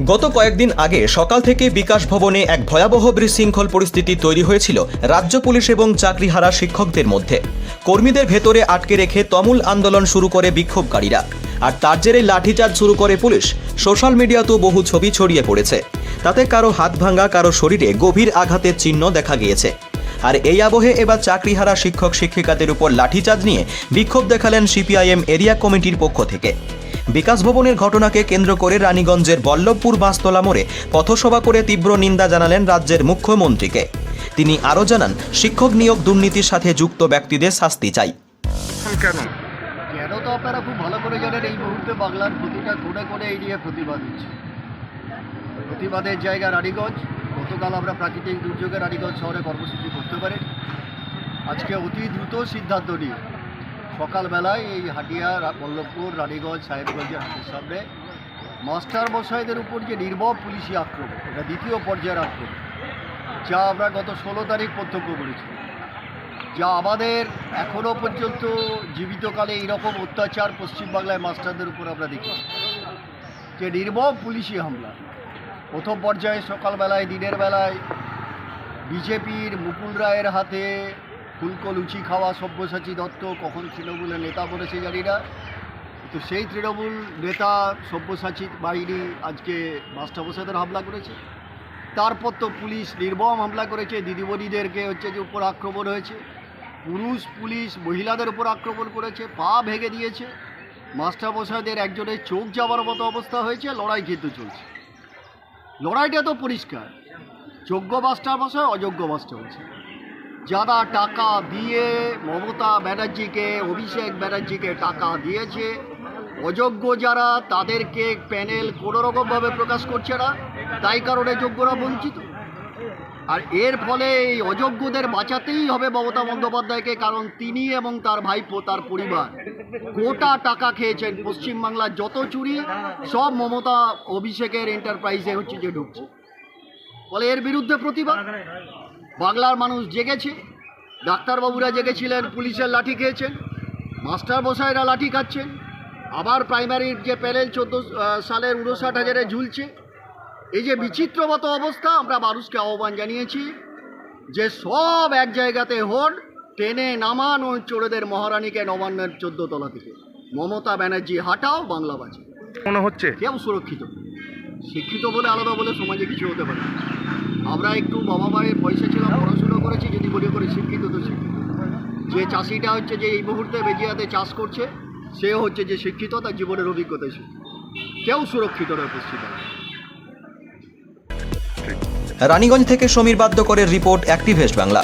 গত কয়েকদিন আগে সকাল থেকে বিকাশ ভবনে এক ভয়াবহ বিশৃঙ্খল পরিস্থিতি তৈরি হয়েছিল রাজ্য পুলিশ এবং চাকরিহারা শিক্ষকদের মধ্যে। কর্মীদের ভেতরে আটকে রেখে তমুল আন্দোলন শুরু করে বিক্ষোভকারীরা। আর তার জেরে লাঠিচার্জ শুরু করে পুলিশ, সোশ্যাল মিডিয়াতেও বহু ছবি ছড়িয়ে পড়েছে। তাতে কারও হাত ভাঙা, কারও শরীরে গভীর আঘাতের চিহ্ন দেখা গিয়েছে। আর এই আবহে এবার চাকরিহারা শিক্ষক, শিক্ষিকাদের উপর লাঠিচার্জ নিয়ে বিক্ষোভ দেখালেন সিপিআইএম এরিয়া কমিটির পক্ষ থেকে। বিকাশ ভবনের ঘটনাকে কেন্দ্র করে রানীগঞ্জের বল্লভপুর বাসতলা মোড়ে পথসভা করে তীব্র নিন্দা জানালেন রাজ্যের মুখ্যমন্ত্রীকে। তিনি আরও জানান শিক্ষক নিয়োগ দুর্নীতির সাথে যুক্ত ব্যক্তিদের শাস্তি চাই। কেন? কেন তো আপনারা খুব ভালো করে জানেন এই মুহূর্তে বাংলার প্রতিটা কোণে কোণে এই নিয়ে প্রতিবাদ হচ্ছে। প্রতিবাদের জায়গা রানীগঞ্জ গতকাল আমরা প্রাকৃতিক দুর্যোগে রানীগঞ্জ শহরে কর্মসূচি করতে পারি আজকে অতি দ্রুত সিদ্ধান্ত নিয়ে সকালবেলায় এই হাটিয়া, বল্লভপুর, রানীগঞ্জ সাহেবগঞ্জের হাটের সামনে মাস্টার মশাইদের উপর যে নির্মম পুলিশি আক্রমণ, এটা দ্বিতীয় পর্যায়ের আক্রমণ, যা আমরা গত ষোলো তারিখ প্রত্যক্ষ করেছি। যা আমাদের এখনও পর্যন্ত জীবিতকালে এইরকম অত্যাচার পশ্চিমবাংলায় মাস্টারদের উপর আমরা দেখি। যে নির্মম পুলিশি হামলা, প্রথম পর্যায়ে সকালবেলায়, দিনের বেলায় বিজেপির মুকুল রায়ের হাতে ফুলকো লুচি খাওয়া, সব্যসাচী দত্ত, কখন তৃণমূলের নেতা বলেছে জানি না তো সেই তৃণমূল নেতা সব্যসাচী বাহিনী আজকে মাস্টারমশাইদের হামলা করেছে। তারপর তো পুলিশ নির্মম হামলা করেছে। দিদিমণিদেরকে হচ্ছে যে উপর আক্রমণ হয়েছে। পুরুষ পুলিশ মহিলাদের উপর আক্রমণ করেছে, পা ভেঙে দিয়েছে। মাস্টারমশাইদের একজনের চোখ যাওয়ার মতো অবস্থা হয়েছে, লড়াই কিন্তু চলছে। লড়াইটা তো পরিষ্কার। যোগ্য মাস্টার মাস্টারমশাই অযোগ্য মাস্টারমশাই যারা টাকা দিয়ে মমতা ব্যানার্জিকে, অভিষেক ব্যানার্জিকে টাকা দিয়েছে, অযোগ্য যারা, তাদেরকে প্যানেল কোনো রকমভাবে প্রকাশ করছে না। তাই কারণে যোগ্যরা বঞ্চিত। আর এর ফলে এই অযোগ্যদের বাঁচাতেই হবে মমতা বন্দ্যোপাধ্যায়কে, কারণ তিনি এবং তার ভাইপো, তার পরিবার গোটা টাকা খেয়েছেন পশ্চিমবাংলার যত চুরি, সব মমতা অভিষেকের এন্টারপ্রাইজে হচ্ছে যে ঢুকছে। ফলে এর বিরুদ্ধে প্রতিবাদ? বাংলার মানুষ জেগেছে ডাক্তারবাবুরা জেগেছিলেন পুলিশের লাঠি খেয়েছেন মাস্টার মশাইরা লাঠি খাচ্ছেন আবার প্রাইমারির যে প্যানেল চোদ্দ সালের উনষাট হাজারে ঝুলছে। এই যে বিচিত্রমত অবস্থা আমরা মানুষকে আহ্বান জানিয়েছি যে সব এক জায়গাতে হন টেনে নামান ওই চোরেদের মহারানীকে নবান্নের চোদ্দ তলা থেকে। মমতা ব্যানার্জি হাটাও বাংলা বাঁচে মনে হচ্ছে? কেউ সুরক্ষিত। শিক্ষিত বলে আলাদা বলে সমাজে কিছু হতে পারে। আমরা একটু বাবা মায়ের পয়সা ছিল, পড়াশুনো করেছি যদি মনে করি শিক্ষিত, তো শিক্ষিত। যে চাষিটা হচ্ছে যে এই মুহূর্তে বেজিয়াতে চাষ করছে সে হচ্ছে যে শিক্ষিত, তার জীবনের অভিজ্ঞতা শিক্ষিত কেউ সুরক্ষিত নয় পশ্চিমবঙ্গে। রানীগঞ্জ থেকে সমীর বাধ্য করে রিপোর্ট অ্যাক্টিভেস্ট বাংলা।